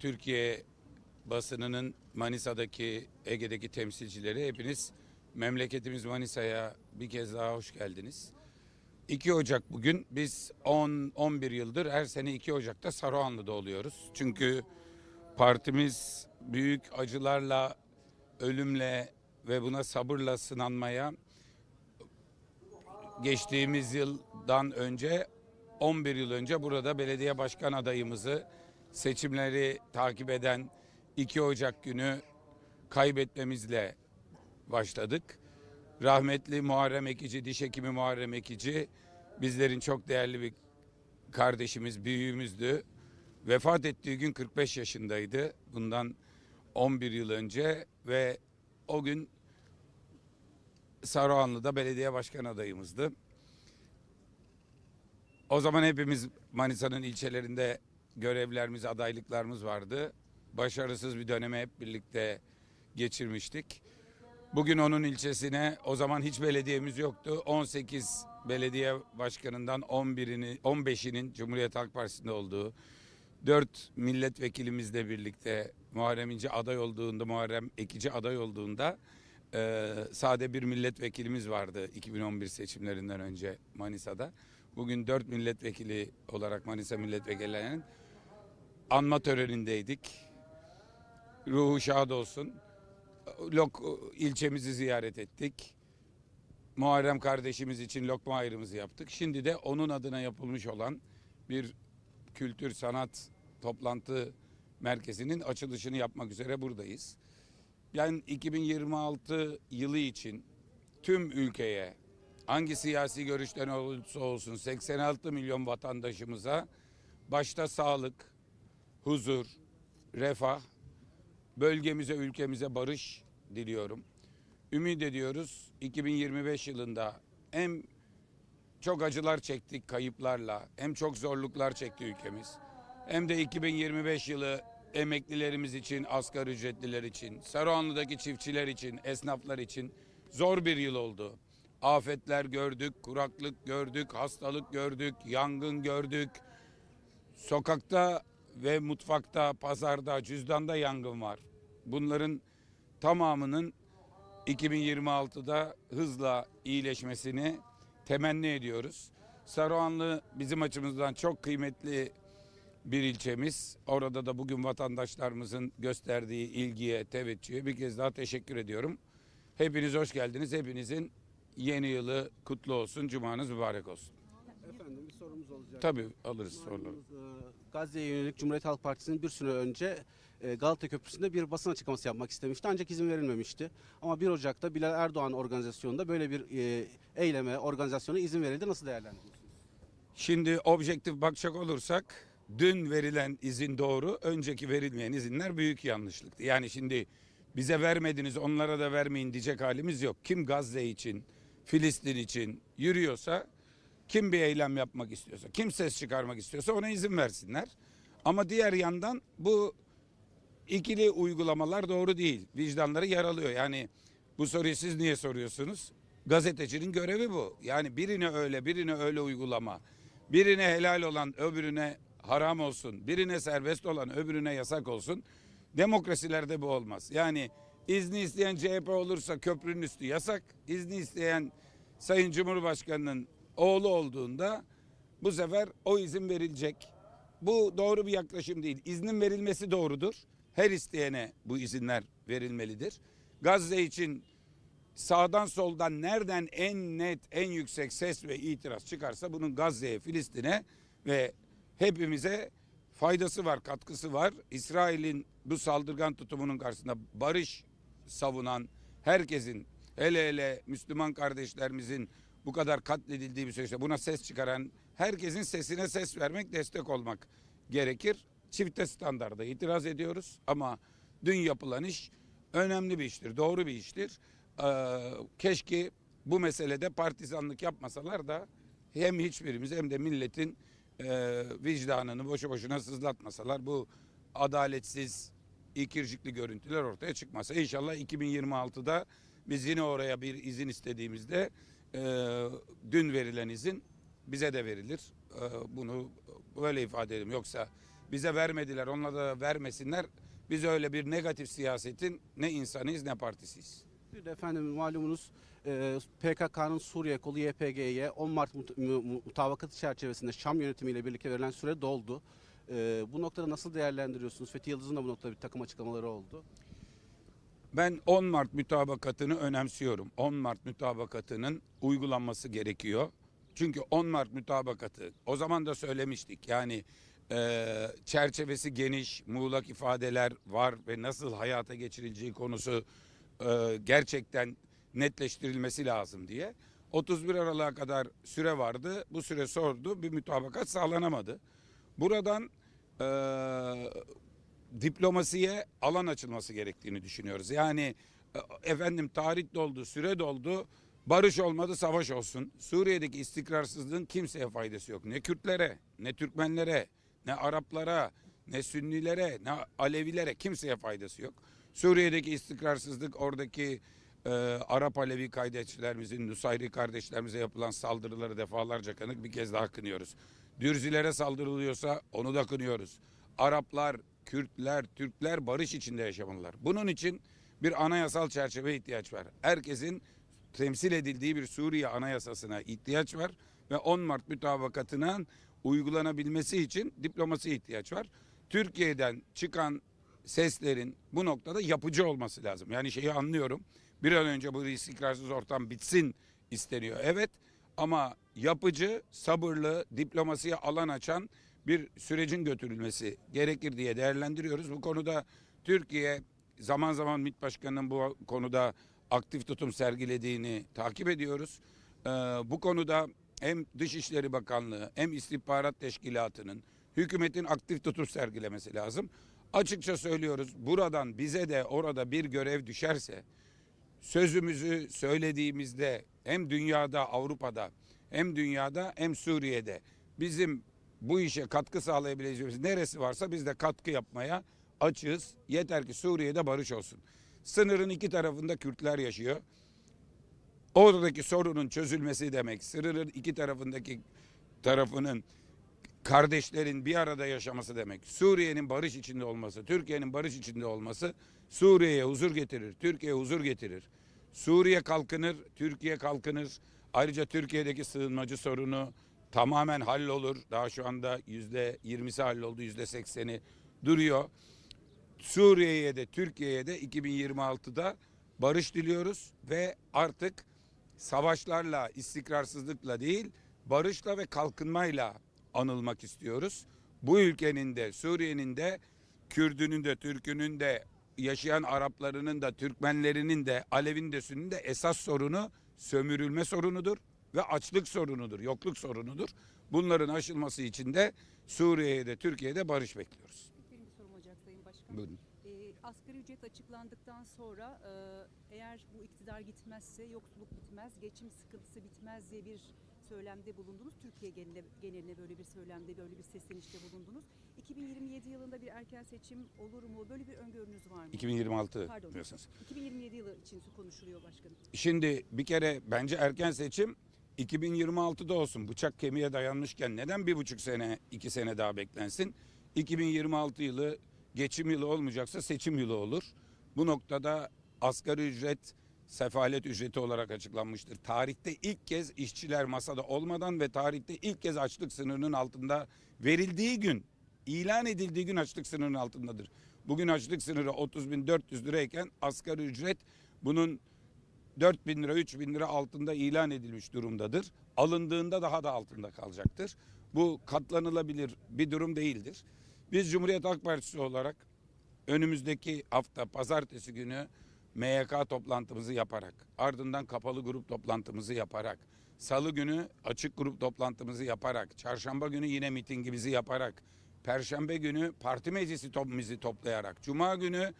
Türkiye basınının Manisa'daki, Ege'deki temsilcileri hepiniz memleketimiz Manisa'ya bir kez daha hoş geldiniz. 2 Ocak bugün biz 10-11 yıldır her sene 2 Ocak'ta Saruhanlı'da oluyoruz. Çünkü partimiz büyük acılarla, ölümle ve buna sabırla sınanmaya geçtiğimiz yıldan önce 11 yıl önce burada belediye başkan adayımızı seçimleri takip eden 2 Ocak günü kaybetmemizle başladık. Rahmetli Muharrem Ekici, diş hekimi Muharrem Ekici bizlerin çok değerli bir kardeşimiz, büyüğümüzdü. Vefat ettiği gün 45 yaşındaydı. Bundan 11 yıl önce ve o gün Saruhanlı'da belediye başkan adayımızdı. O zaman hepimiz Manisa'nın ilçelerinde görevlerimiz, adaylıklarımız vardı. Başarısız bir dönemi hep birlikte geçirmiştik. Bugün onun ilçesine o zaman hiç belediyemiz yoktu. 18 belediye başkanından 11'ini 15'inin Cumhuriyet Halk Partisi'nde olduğu 4 milletvekilimizle birlikte Muharrem İnce aday olduğunda Muharrem Ekici aday olduğunda e, sade bir milletvekilimiz vardı 2011 seçimlerinden önce Manisa'da. Bugün 4 milletvekili olarak Manisa milletvekillerinin anma törenindeydik. Ruhu şad olsun. Lok ilçemizi ziyaret ettik. Muharrem kardeşimiz için lokma ayrımızı yaptık. Şimdi de onun adına yapılmış olan bir kültür sanat toplantı merkezinin açılışını yapmak üzere buradayız. Ben 2026 yılı için tüm ülkeye hangi siyasi görüşten olursa olsun 86 milyon vatandaşımıza başta sağlık, huzur, refah, bölgemize, ülkemize barış diliyorum. Ümit ediyoruz 2025 yılında hem çok acılar çektik kayıplarla, hem çok zorluklar çekti ülkemiz. Hem de 2025 yılı emeklilerimiz için, asgari ücretliler için, Saruhanlı'daki çiftçiler için, esnaflar için zor bir yıl oldu. Afetler gördük, kuraklık gördük, hastalık gördük, yangın gördük. Sokakta ve mutfakta, pazarda, cüzdanda yangın var. Bunların tamamının 2026'da hızla iyileşmesini temenni ediyoruz. Saruhanlı bizim açımızdan çok kıymetli bir ilçemiz. Orada da bugün vatandaşlarımızın gösterdiği ilgiye, teveccühe bir kez daha teşekkür ediyorum. Hepiniz hoş geldiniz. Hepinizin yeni yılı kutlu olsun. Cumanız mübarek olsun. Efendim bir sorumuz olacak. Tabii alırız soruları. E, Gazze'ye yönelik Cumhuriyet Halk Partisi'nin bir süre önce e, Galata Köprüsü'nde bir basın açıklaması yapmak istemişti ancak izin verilmemişti. Ama 1 Ocak'ta Bilal Erdoğan organizasyonunda böyle bir e, eyleme, organizasyona izin verildi. Nasıl değerlendiriyorsunuz? Şimdi objektif bakacak olursak dün verilen izin doğru, önceki verilmeyen izinler büyük yanlışlıktı. Yani şimdi bize vermediniz onlara da vermeyin diyecek halimiz yok. Kim Gazze için, Filistin için yürüyorsa, kim bir eylem yapmak istiyorsa, kim ses çıkarmak istiyorsa ona izin versinler. Ama diğer yandan bu ikili uygulamalar doğru değil. Vicdanları yaralıyor. Yani bu soruyu siz niye soruyorsunuz? Gazetecinin görevi bu. Yani birine öyle, birine öyle uygulama. Birine helal olan öbürüne haram olsun. Birine serbest olan öbürüne yasak olsun. Demokrasilerde bu olmaz. Yani izni isteyen CHP olursa köprünün üstü yasak. İzni isteyen Sayın Cumhurbaşkanı'nın oğlu olduğunda bu sefer o izin verilecek. Bu doğru bir yaklaşım değil. İznin verilmesi doğrudur. Her isteyene bu izinler verilmelidir. Gazze için sağdan soldan nereden en net, en yüksek ses ve itiraz çıkarsa bunun Gazze'ye, Filistin'e ve hepimize faydası var, katkısı var. İsrail'in bu saldırgan tutumunun karşısında barış savunan herkesin, hele hele Müslüman kardeşlerimizin bu kadar katledildiği bir süreçte buna ses çıkaran herkesin sesine ses vermek, destek olmak gerekir. Çifte standarda itiraz ediyoruz ama dün yapılan iş önemli bir iştir, doğru bir iştir. Ee, keşke bu meselede partizanlık yapmasalar da hem hiçbirimiz hem de milletin e, vicdanını boşu boşuna sızlatmasalar bu adaletsiz ikircikli görüntüler ortaya çıkmasa. İnşallah 2026'da biz yine oraya bir izin istediğimizde e, dün verilen izin bize de verilir. E, bunu böyle ifade edelim. Yoksa bize vermediler, onlara da vermesinler. Biz öyle bir negatif siyasetin ne insanıyız ne partisiyiz. Bir de efendim malumunuz e, PKK'nın Suriye kolu YPG'ye 10 Mart mut- mu- mu- mutabakatı çerçevesinde Şam yönetimiyle birlikte verilen süre doldu. E, bu noktada nasıl değerlendiriyorsunuz? Fethi Yıldız'ın da bu noktada bir takım açıklamaları oldu. Ben 10 Mart mütabakatını önemsiyorum. 10 Mart mütabakatının uygulanması gerekiyor. Çünkü 10 Mart mütabakatı o zaman da söylemiştik. Yani e, çerçevesi geniş, muğlak ifadeler var ve nasıl hayata geçirileceği konusu e, gerçekten netleştirilmesi lazım diye. 31 Aralık'a kadar süre vardı. Bu süre sordu. Bir mütabakat sağlanamadı. Buradan e, diplomasiye alan açılması gerektiğini düşünüyoruz. Yani e, efendim tarih doldu, süre doldu. Barış olmadı, savaş olsun. Suriye'deki istikrarsızlığın kimseye faydası yok. Ne Kürtlere, ne Türkmenlere, ne Araplara, ne Sünnilere, ne Alevilere kimseye faydası yok. Suriye'deki istikrarsızlık oradaki e, Arap Alevi kaydetçilerimizin, Nusayri kardeşlerimize yapılan saldırıları defalarca kanık bir kez daha kınıyoruz. Dürzilere saldırılıyorsa onu da kınıyoruz. Araplar, Kürtler, Türkler barış içinde yaşamalılar. Bunun için bir anayasal çerçeve ihtiyaç var. Herkesin temsil edildiği bir Suriye anayasasına ihtiyaç var ve 10 Mart mütabakatının uygulanabilmesi için diplomasi ihtiyaç var. Türkiye'den çıkan seslerin bu noktada yapıcı olması lazım. Yani şeyi anlıyorum. Bir an önce bu istikrarsız ortam bitsin isteniyor. Evet ama yapıcı, sabırlı, diplomasiye alan açan bir sürecin götürülmesi gerekir diye değerlendiriyoruz. Bu konuda Türkiye zaman zaman MİT Başkanı'nın bu konuda aktif tutum sergilediğini takip ediyoruz. Ee, bu konuda hem Dışişleri Bakanlığı hem İstihbarat Teşkilatı'nın hükümetin aktif tutum sergilemesi lazım. Açıkça söylüyoruz buradan bize de orada bir görev düşerse sözümüzü söylediğimizde hem dünyada Avrupa'da hem dünyada hem Suriye'de bizim bu işe katkı sağlayabileceğimiz neresi varsa biz de katkı yapmaya açığız. Yeter ki Suriye'de barış olsun. Sınırın iki tarafında Kürtler yaşıyor. Oradaki sorunun çözülmesi demek. Sınırın iki tarafındaki tarafının kardeşlerin bir arada yaşaması demek. Suriye'nin barış içinde olması, Türkiye'nin barış içinde olması Suriye'ye huzur getirir, Türkiye'ye huzur getirir. Suriye kalkınır, Türkiye kalkınır. Ayrıca Türkiye'deki sığınmacı sorunu tamamen hallolur. Daha şu anda yüzde yirmisi halloldu, yüzde sekseni duruyor. Suriye'ye de Türkiye'ye de 2026'da barış diliyoruz ve artık savaşlarla, istikrarsızlıkla değil, barışla ve kalkınmayla anılmak istiyoruz. Bu ülkenin de, Suriye'nin de, Kürdünün de, Türkünün de, yaşayan Araplarının da, Türkmenlerinin de, Alevin de, Sünnin de esas sorunu sömürülme sorunudur ve açlık sorunudur, yokluk sorunudur. Bunların aşılması için de Suriye'ye de, Türkiye'ye de barış bekliyoruz. Benim sorum olacak Sayın Başkan. Buyurun. Ee, asgari ücret açıklandıktan sonra e, eğer bu iktidar gitmezse yoksulluk bitmez, geçim sıkıntısı bitmez diye bir söylemde bulundunuz. Türkiye geneline, geneline böyle bir söylemde, böyle bir seslenişte bulundunuz. 2027 yılında bir erken seçim olur mu? Böyle bir öngörünüz var mı? 2026 Pardon. diyorsunuz. 2027 yılı için konuşuluyor başkanım. Şimdi bir kere bence erken seçim 2026'da olsun. Bıçak kemiğe dayanmışken neden bir buçuk sene, iki sene daha beklensin? 2026 yılı geçim yılı olmayacaksa seçim yılı olur. Bu noktada asgari ücret sefalet ücreti olarak açıklanmıştır. Tarihte ilk kez işçiler masada olmadan ve tarihte ilk kez açlık sınırının altında verildiği gün, ilan edildiği gün açlık sınırının altındadır. Bugün açlık sınırı 30.400 lirayken asgari ücret bunun 4 bin lira 3 bin lira altında ilan edilmiş durumdadır. Alındığında daha da altında kalacaktır. Bu katlanılabilir bir durum değildir. Biz Cumhuriyet Halk Partisi olarak önümüzdeki hafta pazartesi günü MYK toplantımızı yaparak ardından kapalı grup toplantımızı yaparak salı günü açık grup toplantımızı yaparak çarşamba günü yine mitingimizi yaparak perşembe günü parti meclisi topumuzu toplayarak cuma günü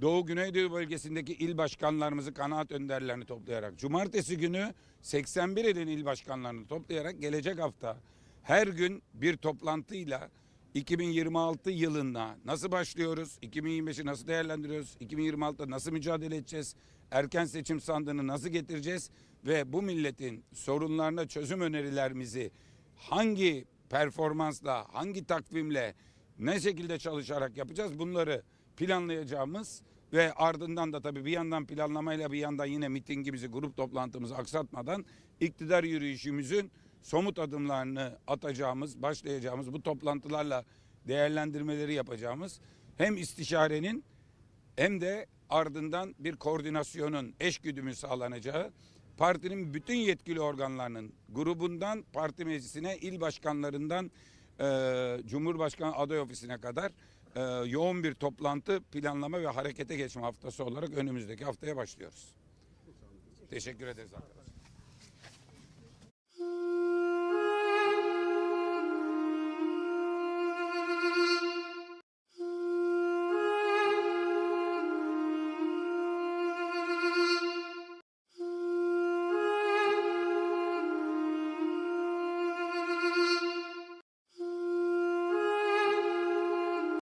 Doğu Güneydoğu bölgesindeki il başkanlarımızı, kanaat önderlerini toplayarak, cumartesi günü 81 ilin il başkanlarını toplayarak gelecek hafta her gün bir toplantıyla 2026 yılına nasıl başlıyoruz? 2025'i nasıl değerlendiriyoruz? 2026'da nasıl mücadele edeceğiz? Erken seçim sandığını nasıl getireceğiz? Ve bu milletin sorunlarına çözüm önerilerimizi hangi performansla, hangi takvimle ne şekilde çalışarak yapacağız bunları planlayacağımız ve ardından da tabii bir yandan planlamayla bir yandan yine mitingimizi, grup toplantımızı aksatmadan iktidar yürüyüşümüzün somut adımlarını atacağımız, başlayacağımız bu toplantılarla değerlendirmeleri yapacağımız hem istişarenin hem de ardından bir koordinasyonun eşgüdümü sağlanacağı partinin bütün yetkili organlarının grubundan parti meclisine, il başkanlarından e, Cumhurbaşkanı aday ofisine kadar e, yoğun bir toplantı, planlama ve harekete geçme haftası olarak önümüzdeki haftaya başlıyoruz. Teşekkür ederiz arkadaşlar.